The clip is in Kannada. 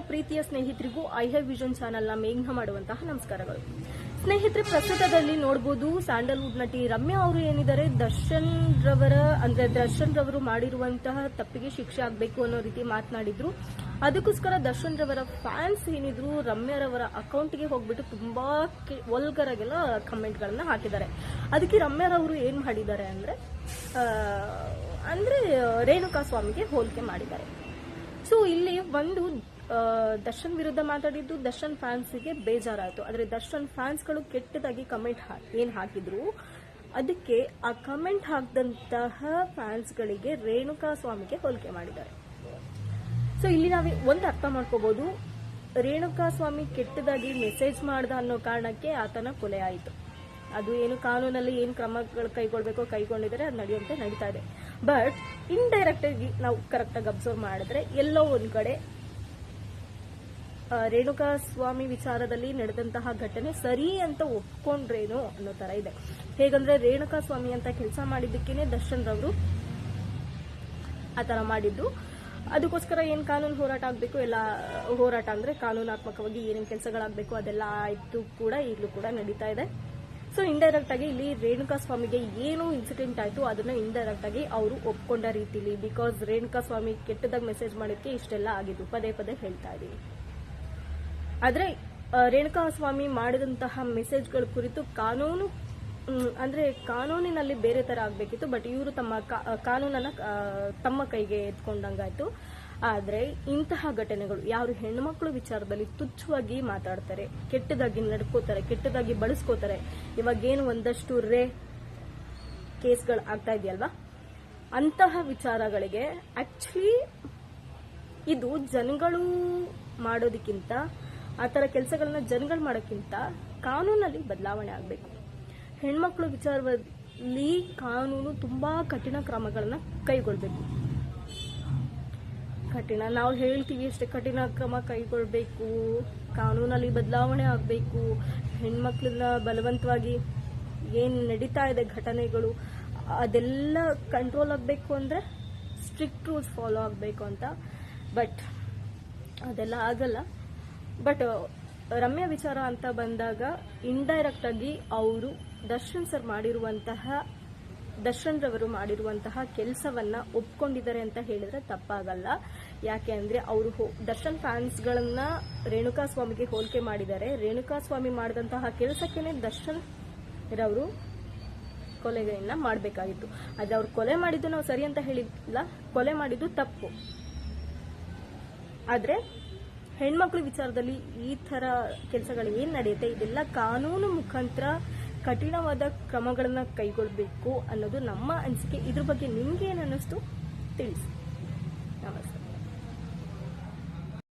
ಪ್ರೀತಿಯ ಸ್ನೇಹಿತರಿಗೂ ಐ ಹ್ಯಾವ್ ವಿಷನ್ ಚಾನೆಲ್ನ ಮೇಘ್ನ ಮಾಡುವಂತಹ ನಮಸ್ಕಾರಗಳು. ಸ್ನೇಹಿತರೆ, ಪ್ರಸ್ತುತದಲ್ಲಿ ನೋಡಬಹುದು ಸ್ಯಾಂಡಲ್ವುಡ್ ನಟಿ ರಮ್ಯಾ ಅವರು ಏನಿದ್ದಾರೆ? ದರ್ಶನ್ ರವರ, ಅಂದ್ರೆ ದರ್ಶನ್ ರವರು ಮಾಡಿರುವಂತಹ ತಪ್ಪಿಗೆ ಶಿಕ್ಷೆ ಆಗಬೇಕು ಅನ್ನೋ ರೀತಿ ಮಾತನಾಡಿದ್ರು. ಅದಕ್ಕೋಸ್ಕರ ದರ್ಶನ್ ರವರ ಫ್ಯಾನ್ಸ್ ಏನಿದ್ರು ರಮ್ಯಾರವರ ಅಕೌಂಟ್ಗೆ ಹೋಗ್ಬಿಟ್ಟು ತುಂಬಾ ಒಲ್ಗರಾಗೆಲ್ಲ ಕಮೆಂಟ್ಗಳನ್ನ ಹಾಕಿದ್ದಾರೆ. ಅದಕ್ಕೆ ರಮ್ಯಾರವರು ಏನ್ ಮಾಡಿದ್ದಾರೆ ಅಂದ್ರೆ ಅಂದ್ರೆ ರೇಣುಕಾ ಸ್ವಾಮಿಗೆ ಹೋಲಿಕೆ ಮಾಡಿದ್ದಾರೆ. ಸೊ ಇಲ್ಲಿ ಒಂದು ದರ್ಶನ್ ವಿರುದ್ಧ ಮಾತಾಡಿದ್ದು ದರ್ಶನ್ ಫ್ಯಾನ್ಸ್ಗೆ ಬೇಜಾರಾಯಿತು. ಆದರೆ ದರ್ಶನ್ ಫ್ಯಾನ್ಸ್ಗಳು ಕೆಟ್ಟದಾಗಿ ಕಮೆಂಟ್ ಏನು ಹಾಕಿದ್ರು? ಅದಕ್ಕೆ ಆ ಕಮೆಂಟ್ ಹಾಕಿದಂತಹ ಫ್ಯಾನ್ಸ್ಗಳಿಗೆ ರೇಣುಕಾ ಸ್ವಾಮಿಗೆ ಹೋಲಿಕೆ ಮಾಡಿದ್ದಾರೆ. ಸೊ ಇಲ್ಲಿ ನಾವು ಒಂದು ಅರ್ಥ ಮಾಡ್ಕೋಬಹುದು ರೇಣುಕಾ ಸ್ವಾಮಿ ಕೆಟ್ಟದಾಗಿ ಮೆಸೇಜ್ ಮಾಡ್ದ ಅನ್ನೋ ಕಾರಣಕ್ಕೆ ಆತನ ಕೊಲೆ ಆಯಿತು. ಅದು ಏನು ಕಾನೂನಲ್ಲಿ ಏನು ಕ್ರಮಗಳು ಕೈಗೊಳ್ಬೇಕೋ ಕೈಗೊಂಡಿದ್ದಾರೆ, ಅದು ನಡೆಯುವಂತೆ ನಡೀತಾ ಇದೆ. ಬಟ್ ಇಂಡೈರೆಕ್ಟ್ ಆಗಿ ನಾವು ಕರೆಕ್ಟಾಗಿ ಅಬ್ಸರ್ವ್ ಮಾಡಿದ್ರೆ, ಎಲ್ಲೋ ಒಂದ್ ಕಡೆ ರೇಣುಕಾ ಸ್ವಾಮಿ ವಿಚಾರದಲ್ಲಿ ನಡೆದಂತಹ ಘಟನೆ ಸರಿ ಅಂತ ಒಪ್ಕೊಂಡ್ರೇನು ಅನ್ನೋ ತರ ಇದೆ. ಹೇಗಂದ್ರೆ ರೇಣುಕಾ ಸ್ವಾಮಿ ಅಂತ ಕೆಲಸ ಮಾಡಿದ್ದಕ್ಕೇನೆ ದರ್ಶನ್ ರವರು ಆತರ ಮಾಡಿದ್ರು ಅದಕ್ಕೋಸ್ಕರ ಏನ್ ಕಾನೂನು ಹೋರಾಟ ಆಗಬೇಕು, ಎಲ್ಲ ಹೋರಾಟ ಅಂದ್ರೆ ಕಾನೂನಾತ್ಮಕವಾಗಿ ಏನೇನು ಕೆಲಸಗಳಾಗಬೇಕು ಅದೆಲ್ಲ ಆಯ್ತು ಕೂಡ ಈಗಲೂ ಕೂಡ ನಡೀತಾ ಇದೆ. ಸೊ ಇಂಡೈರೆಕ್ಟ್ ಆಗಿ ಇಲ್ಲಿ ರೇಣುಕಾ ಸ್ವಾಮಿಗೆ ಏನು ಇನ್ಸಿಡೆಂಟ್ ಆಯ್ತು, ಅದನ್ನ ಇಂಡೈರೆಕ್ಟ್ ಆಗಿ ಅವರು ಒಪ್ಕೊಂಡ ರೀತಿಲಿ ಬಿಕಾಸ್ ರೇಣುಕಾ ಸ್ವಾಮಿ ಕೆಟ್ಟದಾಗ ಮೆಸೇಜ್ ಮಾಡೋಕ್ಕೆ ಇಷ್ಟೆಲ್ಲ ಆಗಿದ್ದು. ಪದೇ ಪದೇ ಹೇಳ್ತಾ ಇದೀವಿ ಆದ್ರೆ ರೇಣುಕಾ ಸ್ವಾಮಿ ಮಾಡಿದಂತಹ ಮೆಸೇಜ್ಗಳ ಕುರಿತು ಕಾನೂನು ಅಂದ್ರೆ ಕಾನೂನಿನಲ್ಲಿ ಬೇರೆ ತರ ಆಗ್ಬೇಕಿತ್ತು ಬಟ್ ಇವರು ತಮ್ಮ ಕಾನೂನನ್ನ ತಮ್ಮ ಕೈಗೆ ಎತ್ಕೊಂಡಂಗಾಯ್ತು. ಆದ್ರೆ ಇಂತಹ ಘಟನೆಗಳು ಯಾರು ಹೆಣ್ಮಕ್ಳು ವಿಚಾರದಲ್ಲಿ ತುಚ್ಛವಾಗಿ ಮಾತಾಡ್ತಾರೆ, ಕೆಟ್ಟದಾಗಿ ನಡ್ಕೋತಾರೆ, ಕೆಟ್ಟದಾಗಿ ಬಳಸ್ಕೋತಾರೆ, ಇವಾಗೇನು ಒಂದಷ್ಟು ರೇ ಕೇಸ್ಗಳು ಆಗ್ತಾ ಇದೆಯಲ್ವಾ? ಅಂತಹ ವಿಚಾರಗಳಿಗೆ ಆಕ್ಚುಲಿ ಇದು ಜನಗಳು ಮಾಡೋದಕ್ಕಿಂತ, ಆ ಥರ ಕೆಲಸಗಳನ್ನ ಜನಗಳು ಮಾಡೋಕ್ಕಿಂತ ಕಾನೂನಲ್ಲಿ ಬದಲಾವಣೆ ಆಗಬೇಕು. ಹೆಣ್ಮಕ್ಳು ವಿಚಾರದಲ್ಲಿ ಕಾನೂನು ತುಂಬಾ ಕಠಿಣ ಕ್ರಮಗಳನ್ನ ಕೈಗೊಳ್ಬೇಕು. ಕಠಿಣ. ನಾವು ಹೇಳ್ತೀವಿ ಅಷ್ಟೇ ಕಠಿಣ ಕ್ರಮ ಕೈಗೊಳ್ಳಬೇಕು ಕಾನೂನಲ್ಲಿ ಬದಲಾವಣೆ ಆಗಬೇಕು. ಹೆಣ್ಮಕ್ಳನ್ನ ಬಲವಂತವಾಗಿ ಏನು ನಡೀತಾ ಇದೆ ಘಟನೆಗಳು, ಅದೆಲ್ಲ ಕಂಟ್ರೋಲ್ ಆಗಬೇಕು ಅಂದರೆ ಸ್ಟ್ರಿಕ್ಟ್ ರೂಲ್ಸ್ ಫಾಲೋ ಆಗಬೇಕು ಅಂತ. ಬಟ್ ಅದೆಲ್ಲ ಆಗಲ್ಲ. ಬಟ್ ರಮ್ಯ ವಿಚಾರ ಅಂತ ಬಂದಾಗ ಇಂಡೈರೆಕ್ಟಾಗಿ ಅವರು ದರ್ಶನ್ ಸರ್ ಮಾಡಿರುವಂತಹ ದರ್ಶನ್ ರವರು ಮಾಡಿರುವಂತಹ ಕೆಲಸವನ್ನ ಒಪ್ಕೊಂಡಿದ್ದಾರೆ ಅಂತ ಹೇಳಿದ್ರೆ ತಪ್ಪಾಗಲ್ಲ. ಯಾಕೆ ಅಂದ್ರೆ ಅವರು ದರ್ಶನ್ ಫ್ಯಾನ್ಸ್ಗಳನ್ನ ರೇಣುಕಾ ಸ್ವಾಮಿಗೆ ಹೋಲಿಕೆ ಮಾಡಿದ್ದಾರೆ. ರೇಣುಕಾ ಸ್ವಾಮಿ ಮಾಡಿದಂತಹ ಕೆಲಸಕ್ಕೇನೆ ದರ್ಶನ್ ರವರು ಕೊಲೆಗಳನ್ನ ಮಾಡಬೇಕಾಗಿತ್ತು. ಆದ್ರೆ ಅವ್ರು ಕೊಲೆ ಮಾಡಿದ್ದು ನಾವು ಸರಿ ಅಂತ ಹೇಳಿಲ್ಲ. ಕೊಲೆ ಮಾಡಿದ್ದು ತಪ್ಪು. ಆದ್ರೆ ಹೆಣ್ಮಕ್ಳ ವಿಚಾರದಲ್ಲಿ ಈ ತರ ಕೆಲಸಗಳು ಏನ್ ನಡೆಯುತ್ತೆ? ಇದೆಲ್ಲ ಕಾನೂನು ಮುಖಾಂತರ ಕಠಿಣವಾದ ಕ್ರಮಗಳನ್ನ ಕೈಗೊಳ್ಳಬೇಕು ಅನ್ನೋದು ನಮ್ಮ ಅನಿಸಿಕೆ. ಇದ್ರ ಬಗ್ಗೆ ನಿಮ್ಗೆ ಏನು ಅನ್ನಿಸ್ತು? ತಿಳಿಸಿ. ನಮಸ್ತೆ